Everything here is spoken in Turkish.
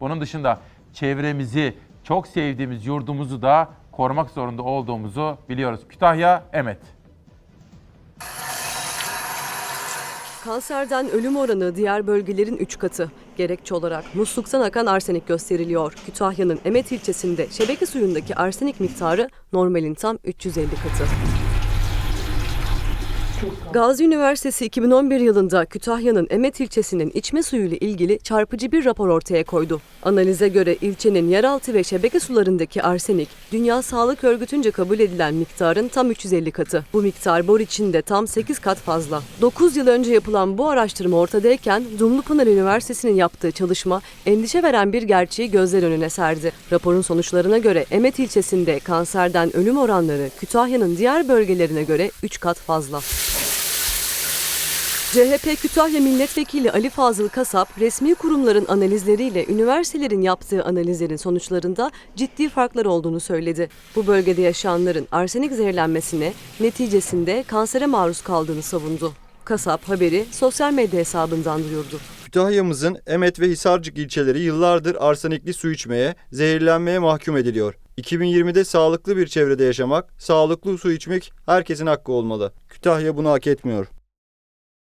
Bunun dışında çevremizi, çok sevdiğimiz yurdumuzu da korumak zorunda olduğumuzu biliyoruz. Kütahya, Emet. Kanserden ölüm oranı diğer bölgelerin 3 katı. Gerekçe olarak musluktan akan arsenik gösteriliyor. Kütahya'nın Emet ilçesinde şebeke suyundaki arsenik miktarı normalin tam 350 katı. Gazi Üniversitesi 2011 yılında Kütahya'nın Emet ilçesinin içme suyu ile ilgili çarpıcı bir rapor ortaya koydu. Analize göre ilçenin yeraltı ve şebeke sularındaki arsenik, Dünya Sağlık Örgütü'nce kabul edilen miktarın tam 350 katı. Bu miktar bor içinde tam 8 kat fazla. 9 yıl önce yapılan bu araştırma ortadayken Dumlupınar Üniversitesi'nin yaptığı çalışma endişe veren bir gerçeği gözler önüne serdi. Raporun sonuçlarına göre Emet ilçesinde kanserden ölüm oranları Kütahya'nın diğer bölgelerine göre 3 kat fazla. CHP Kütahya Milletvekili Ali Fazıl Kasap, resmi kurumların analizleriyle üniversitelerin yaptığı analizlerin sonuçlarında ciddi farklar olduğunu söyledi. Bu bölgede yaşayanların arsenik zehirlenmesine, neticesinde kansere maruz kaldığını savundu. Kasap haberi sosyal medya hesabından duyurdu. Kütahya'mızın Emet ve Hisarcık ilçeleri yıllardır arsenikli su içmeye, zehirlenmeye mahkum ediliyor. 2020'de sağlıklı bir çevrede yaşamak, sağlıklı su içmek herkesin hakkı olmalı. Kütahya bunu hak etmiyor.